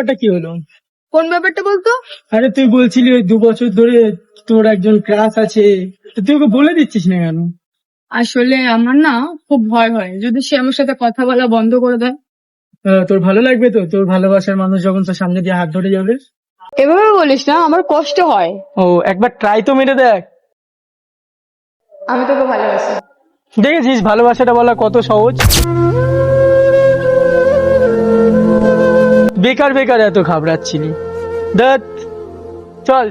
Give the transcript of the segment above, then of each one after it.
ব্যাপারটা কি হলো? কোন ব্যাপারটা বলতো? আরে তুই বলছিলি ওই দু বছর ধরে তোর একজন ক্রাশ আছে। তো তুই ওকে বলে দিচ্ছিস না কেন? আসলে আমার না খুব ভয় হয়। যদি সে আমার সাথে কথা বলা বন্ধ করে দেয়। আহ, তোর ভালো লাগবে তো? তোর ভালোবাসার মানুষ যখন তোর সামনে দিয়ে হাত ধরে যাবে? এভাবে বলিস না আমার কষ্ট হয়। ও একবার ট্রাই তো মেরে দেখ। আমি তোকে ভালোবাসি। দেখেছিস ভালোবাসাটা বলা কত সহজ। বেকার বেকার এত ঘাবড়াচ্ছিলি দেখ চল।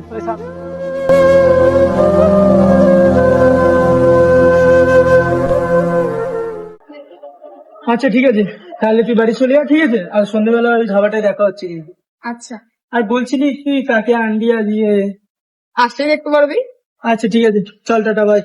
আচ্ছা ঠিক আছে। তাহলে তুই বাড়ি চলে যা ঠিক আছে? আর সন্ধ্যেবেলা ওই ধাবাটায় দেখা হচ্ছে। আচ্ছা। আর বলছিলি তুই কাকে আনবি আজকে? আসতে দেখতে পারবি? আচ্ছা ঠিক আছে। চল টাটা বাই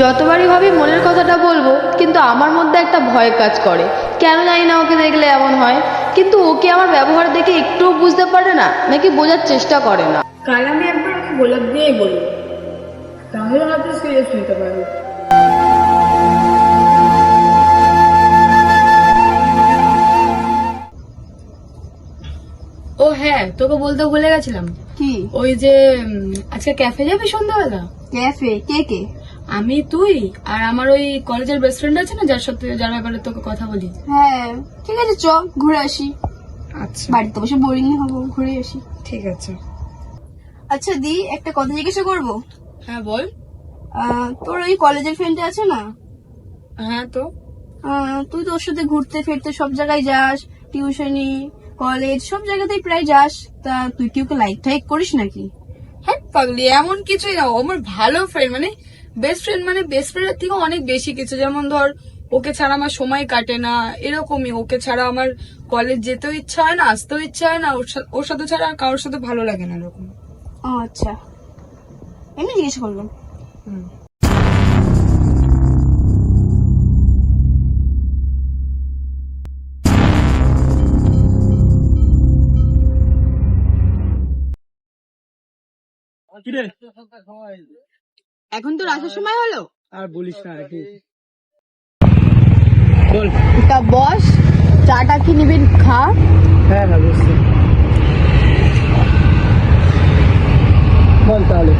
যতবারই ভাবি মনের কথাটা বলব কিন্তু আমার মধ্যে একটা ভয় কাজ করে। কেন জানি না ওকে দেখলে এমন হয়। কিন্তু ওকে আমার ব্যবহার দেখে একটুও বুঝতে পারে না নাকি বোঝার চেষ্টা করে না? কাল আমি একবার ওকে গোলাপ দিয়েই বলব। তাহলে হয়তো সিরিয়াস নিতে পারবে। ও হ্যাঁ তোকে বলতে ভুলে গেছিলাম। কি? ওই যে উম, আজকে ক্যাফে যাবি সন্ধ্যাবেলা? ক্যাফে কে কে? আমি তুই আর আমার ওই কলেজের বেস্ট ফ্রেন্ড আছে না যার সাথে যার ব্যাপারে তোকে কথা বলি? হ্যাঁ ঠিক আছে চ ঘুরে আসি। আচ্ছা। বাড়িতে বসে বোরিং হব ঘুরে আসি। ঠিক আছে। আচ্ছা দি একটা কথা জিজ্ঞাসা করব? হ্যাঁ বল। তোর ওই কলেজের ফ্রেন্ড আছে না? হ্যাঁ তো? তুই তো ওর সাথে ঘুরতে ফিরতে সব জায়গায় যাস টিউশনি কলেজ সব জায়গাতেই প্রায় যাস। তা তুই কি ওকে লাইক টাইক করিস নাকি? হ্যাঁ পাগলি এমন কিছুই না আমার ভালো ফ্রেন্ড মানে বেস্ট ফ্রেন্ড মানে বেস্ট ফ্রেন্ডের থেকে অনেক বেশি কিছু। যেমন ধর ওকে ছাড়া আমার সময় কাটে না এরকমই। ওকে ছাড়া আমার কলেজ যেতেও ইচ্ছা হয় না আসতেও ইচ্ছা হয় না ওর সাথে ছাড়া আর কারোর সাথে ভালো লাগে না এরকম। আচ্ছা। এমনি জিজ্ঞেস করলাম হুম। কিরে? এখন তোর আসার সময় হলো? আর বলিস না আর কি। বল। তা বস চাটা কি নিবি খা। হ্যাঁ হ্যাঁ বুঝছি বল তাহলে।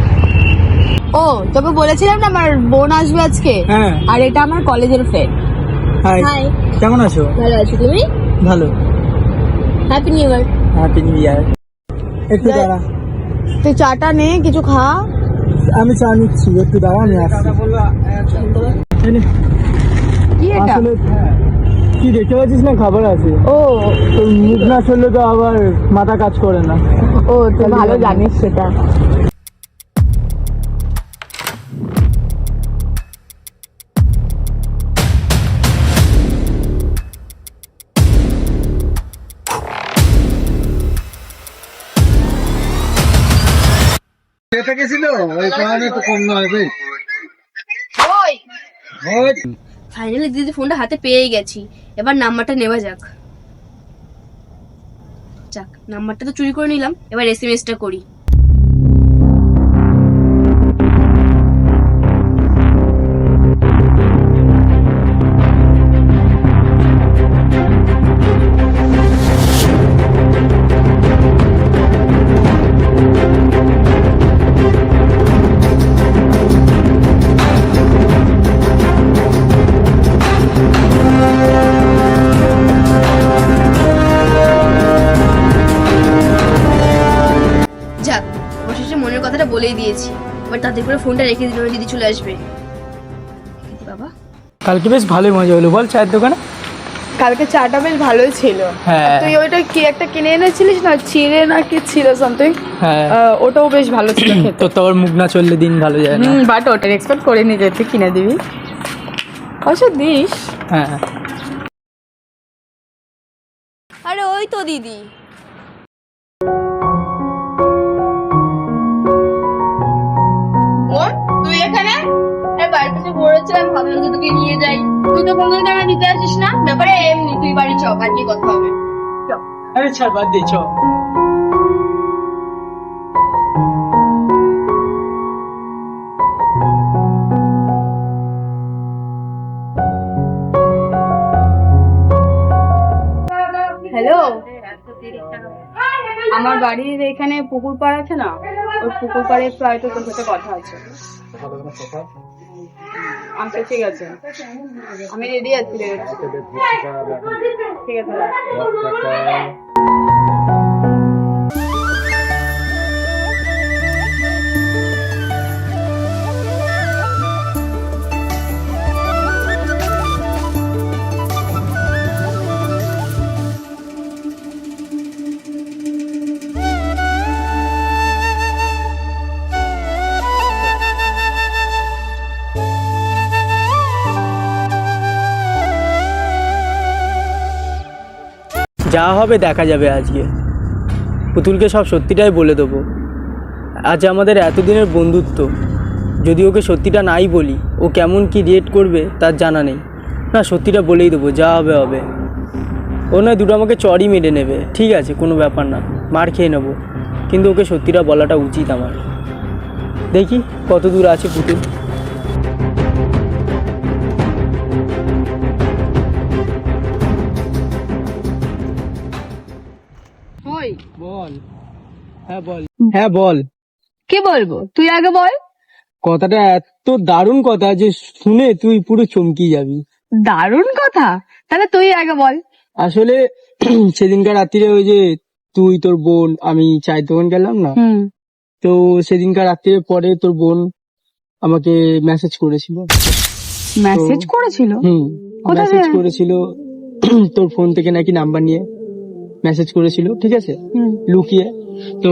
ও তোকে বলেছিলাম না আমার বোন আসবে আজকে? হ্যাঁ। আর এটা আমার কলেজের ফ্রেন্ড হাই হাই কেমন আছো? ভালো আছো তুমি? ভালো। Happy new year happy new year একটু। দাঁড়া। তুই চাটা নে কিছু খা। আমি চা নিচ্ছি একটু দাও আমি আসছি। কি আসলে কি দেখতে পাচ্ছিস না? খাবার আছে। ও। তোর মুখ না চললে তো আবার মাথা কাজ করে না। ও তুই ভালো জানিস সেটা। এটা গেছিল ওই কারণে তো কম নয় বে ফাইনালি দিদি ফোনটা হাতে পেয়ে গেছি। এবার নাম্বারটা নেওয়া যাক। যাক নাম্বারটা তো চুরি করে নিলাম। এবার এসএমএসটা করি। দিয়েছি। এবার তাদের করে ফোনটা রেখে দিল দিদি চলে আসবে। বাবা। কালকে বেশ ভালোই মজা হলো বল চায়ের দোকানে? কালকে চাটা বেশ ভালোই ছিল। হ্যাঁ। তুই ওইটা কি একটা কিনে এনেছিলিস না চিড়ে না কি ছিল সামথিং হ্যাঁ। ওটাও বেশ ভালো ছিল খেতে। তোর মুখ না চললে দিন ভালো যায় না। বাট ওটার এক্সপেক্ট করিনি যে তুই কিনে দিবি। অবশ্য দিস। হ্যাঁ। আরে ওই তো দিদি। আমি ভাবলাম তোকে নিয়ে যাই। তুই তো পনেরো টাকা দিতে আসিস না? ব্যাপারে এমনি তুই বাড়ি আর কি কথা হবে। আরে ছাড় বাদ দে চ। হ্যালো আমার বাড়ির এখানে পুকুর পাড় আছে না? ওই পুকুর পাড়ে একটু তো তোর সাথে কথা আছে? আচ্ছা ঠিক আছে। আমি রেডি আছি রে। ঠিক আছে যা হবে দেখা যাবে আজকে। পুতুলকে সব সত্যিটাই বলে দেবো। আজ আমাদের এতদিনের বন্ধুত্ব, যদি ওকে সত্যিটা নাই বলি, ও কেমন কি রিয়েট করবে তার জানা নেই। না, সত্যিটা বলেই দেবো, যা হবে হবে। ও নয় দুটো আমাকে চড়ই মেরে নেবে, ঠিক আছে, কোনো ব্যাপার না, মার খেয়ে নেব। কিন্তু ওকে সত্যিটা বলাটা উচিত আমার। দেখি কত দূর আছে পুতুল। বল। হ্যাঁ বল। হ্যাঁ বল। কি বলব? তুই আগে বল। কথাটা এত দারুণ কথা যে শুনে তুই পুরো চমকি যাবি। দারুণ কথা? তাহলে তুই আগে বল। আসলে সেদিনকার রাত্রিরে ওই যে তুই তোর বোন আমি চাই দোকান গেলাম না? তো সেদিনকার রাত্রিরে পরে তোর বোন আমাকে মেসেজ করেছিল। মেসেজ করেছিল? হুম মেসেজ করেছিল তোর ফোন থেকে নাকি নাম্বার নিয়ে। মেসেজ করেছিল ঠিক আছে? লুকিয়ে। তো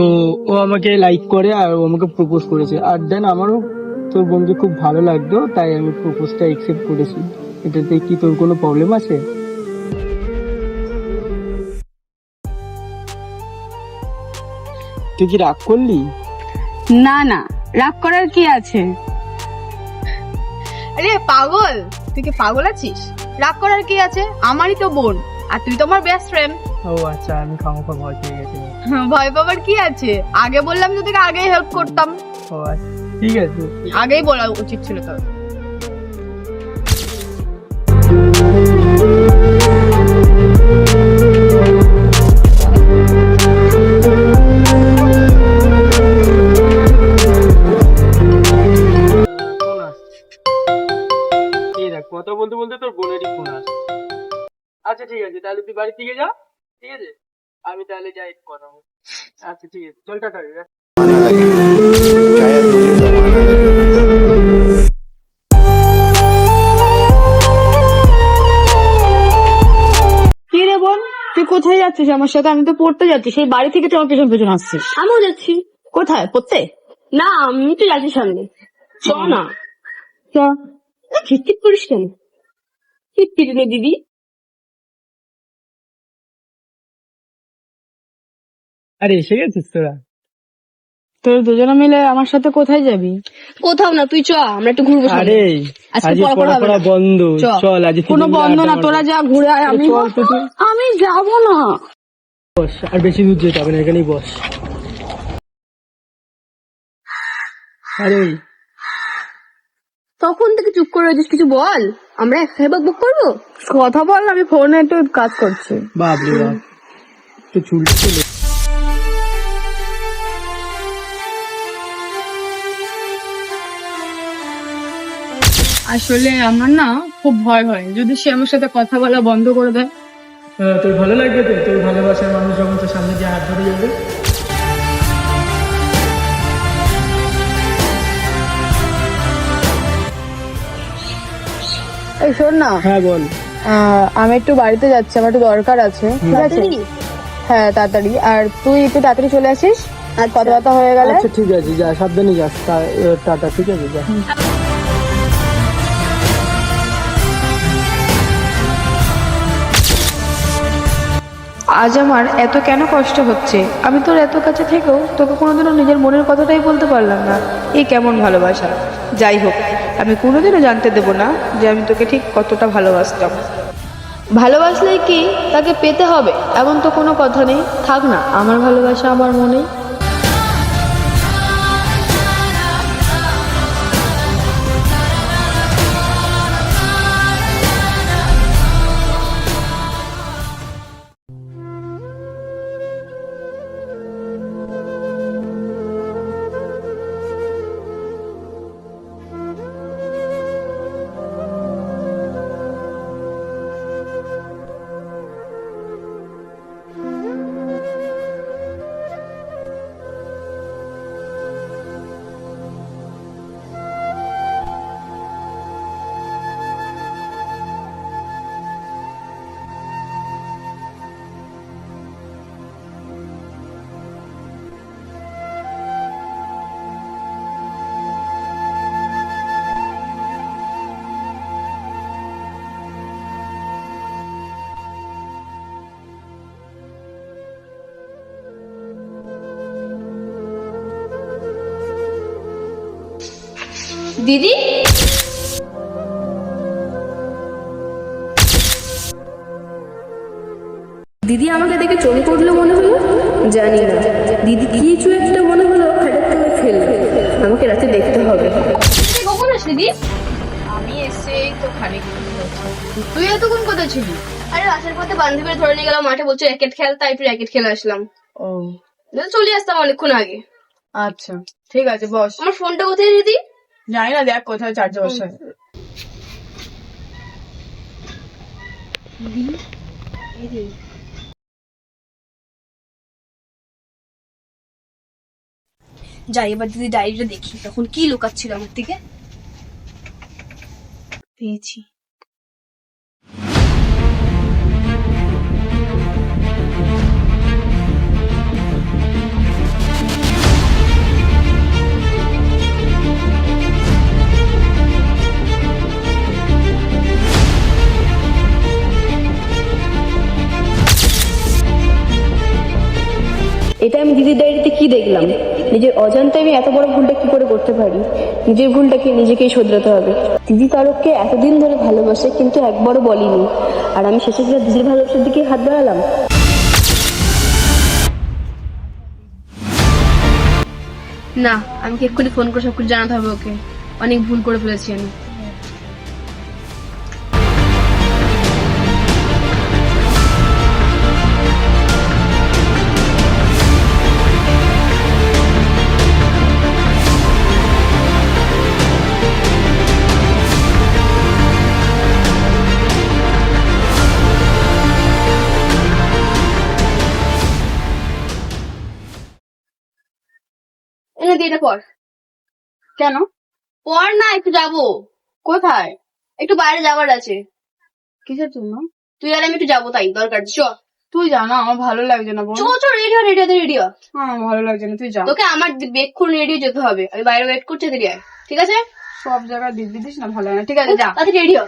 ও আমাকে লাইক করে আর ও আমাকে প্রপোজ করেছে। আর দেন আমারও তোর বন্ধু খুব ভালো লাগতো তাই আমি প্রপোজটা একসেপ্ট করেছি। এটাতে কি তোর কোনো প্রবলেম আছে? তুই কি রাগ করলি? না না। রাগ করার কি আছে? আরে পাগল! তুই কি পাগল আছিস? রাগ করার কি আছে? আমারই তো বোন আর তুই তো আমার বেস্ট ফ্রেন্ড ও আচ্ছা আমি খামোখা ভয় পেয়ে গেছি। ভয় পাবার কি আছে? আগে বললাম তো তোকে আগেই হেল্প করতাম। ও আচ্ছা ঠিক আছে। আগেই বলা উচিত ছিল তোর। কথা বলতে বলতে তোর বোনেরই ফোন আসছে। আচ্ছা ঠিক আছে তাহলে তুই বাড়ি থেকে যা। আমি তাহলে যাই কথা আচ্ছা ঠিক আছে। চল টাটা কি রে বোন? তুই কোথায় যাচ্ছিস আমার সাথে? আমি তো পড়তে যাচ্ছি। সেই বাড়ি থেকে তোমার পেছন পেছন আসছিস। আমিও যাচ্ছি। কোথায়? পড়তে? না আমি তো যাচ্ছি সামনে। চ না। চ। ঠিক করিস কেন? ঠিক দিদি। আরে এসে গেছিস তোরা? তোর দুজনে মিলে আমার সাথে কোথায় যাবি? কোথাও না তুই চ আমরা একটু ঘুরবো। আরে আজকে আজকে পড়া পড়া হবে পড়া না। বন্ধ। চ। চল আজ কোনো বন্ধ না তোরা যা ঘুরে আয় আমি চল তো তুই। আমি যাব না। বস আর বেশি দূর যেতে হবে না এখানেই বস। আরে তখন থেকে চুপ করে রয়েছিস কিছু বল। আমরা একসাথে বক বক করব? কথা বল আমি ফোনে একটু কাজ করছি। বাপ রে বাপ তো চুল চলে আসলে আমার না খুব ভয় হয়। যদি সে আমার সাথে কথা বলা বন্ধ করে দেয়। তোর ভালো লাগবে তো? তোর ভালোবাসার মানুষ যখন তোর সামনে দিয়ে হাত ধরে যাবে। এই শোন না। হ্যাঁ বল। আমি একটু বাড়িতে যাচ্ছি আমার একটু দরকার আছে। ঠিক আছে? হ্যাঁ তাড়াতাড়ি। আর তুই একটু তাড়াতাড়ি চলে আসিস। আর কথা বার্তা হয়ে গেলে। আচ্ছা ঠিক আছে যা সাবধানে যাস। টাটা ঠিক আছে যা। আজ আমার এত কেন কষ্ট হচ্ছে? আমি তোর এত কাছে থেকেও তোকে কোনোদিনও নিজের মনের কথাটাই বলতে পারলাম না। এ কেমন ভালোবাসা? যাই হোক, আমি কোনোদিনও জানতে দেব না যে আমি তোকে ঠিক কতটা ভালোবাসতাম। ভালোবাসলেই কি তাকে পেতে হবে? এমন তো কোনো কথা নেই। থাক না, আমার ভালোবাসা আমার মনেই। দিদি? দিদি আমাকে দেখে চমকে উঠল মনে হলো? জানি না। দিদি কিছু একটা মনে হলো ফেলবে আমাকে রাতে দেখতে হবে। কখন আসলি দিদি? আমি এসে তো খানিক তুই এতক্ষণ কোথায় ছিলি? আরে আসার পথে বান্ধবীরা ধরে নিয়ে গেলাম মাঠে বলছে র্যাকেট খেল তাই একটু র্যাকেট খেলে আসলাম। ও। চলে আসতাম অনেকক্ষণ আগে। আচ্ছা ঠিক আছে বস। আমার ফোনটা কোথায় দিদি? জানি না দেখ কোথায় চার্জে বসে যাই এবার দিদি ডায়েরিটা দেখি তখন কি লুকাচ্ছিল আমার থেকে পেয়েছি। কি দেখলাম? নিজের অজান্তে আমি এত বড় ভুলটা কি করে করতে পারি? নিজের ভুলটাকে নিজেকেই শোধরাতে হবে। দিদি তারককে এতদিন ধরে ভালোবাসে, কিন্তু একবারও বলিনি। আর আমি শেষে দিদির ভালোবাসার দিকে হাত বাড়ালাম। না, আমি কি এক্ষুনি ফোন করে সব কিছু জানাতে হবে ওকে? অনেক ভুল করে ফেলেছি আমি। দিয়ে এটা পর। কেন? পর না একটু যাব। কোথায়? একটু বাইরে যাবার আছে। কিসের জন্য? তুই আর আমি একটু যাব তাই দরকার চ তুই জানা আমার ভালো লাগছে না বোন চো চো রেডি হ রেডি হ রেডি হ। আমার ভালো লাগছে না তুই যা। তোকে আমার বেক্ষণ রেডি যেতে হবে। আমি বাইরে ওয়েট করছি তুই আয় ঠিক আছে? সব জায়গায় দিদি দিস না ভালো লাগে না। ঠিক আছে যা। তাড়াতাড়ি রেডি হ।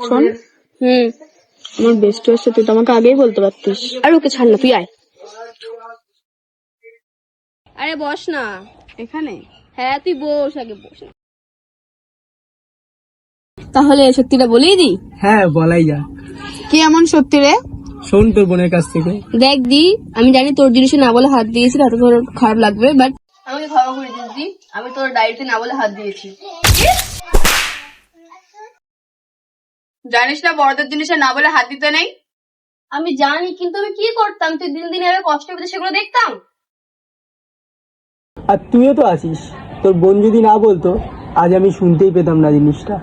শোন। হুম। আমার বেস্ট হয়েছে তুই তো আমাকে আগেই বলতে পারতিস। আর ওকে ছাড় না তুই আয়। আরে বস না। এখানে? হ্যাঁ তুই বস আগে বস না। তাহলে সত্যিটা বলেই দি হ্যাঁ বলাই যা কি এমন সত্যি রে? শোন তোর বোনের কাছ থেকে। দেখ দি আমি জানি তোর জিনিসে না বলে হাত দিয়েছি তাতে তোর খারাপ লাগবে বাট আমাকে ক্ষমা করে দিস দি আমি তোর ডায়েরিতে না বলে হাত দিয়েছি। জানিস না বড়দের জিনিসে না বলে হাত দিতে নেই? আমি জানি কিন্তু আমি কি করতাম? তুই দিন দিন এভাবে কষ্ট পেতে সেগুলো দেখতাম? আর তুইও তো আছিস। তোর বোন যদি না বলতো আজ আমি শুনতেই পেতাম না জিনিসটা।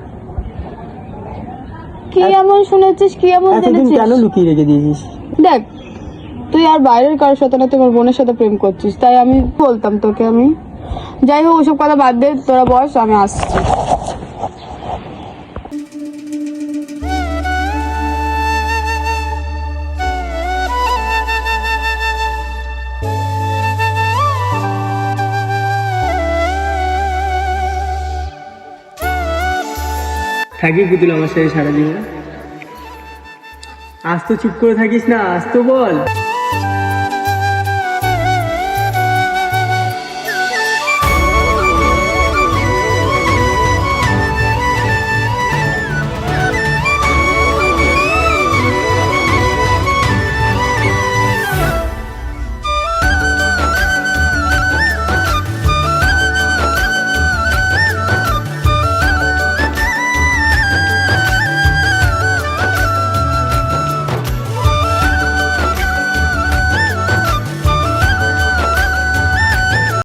কি এমন শুনেছিস? কি এমন এতদিন জেনেছিস? কেন লুকিয়ে রেখে দিয়েছিস? দেখ তুই আর বাইরের কারোর সাথে না তোমার বোনের সাথে প্রেম করছিস তাই আমি বলতাম তোকে আমি। যাই হোক ওসব কথা বাদ দে তোরা বস আমি আসছি। থাকি পুতুল আমার সাথে সারাদিন জীবন আজ তো চুপ করে থাকিস না আজ তো বল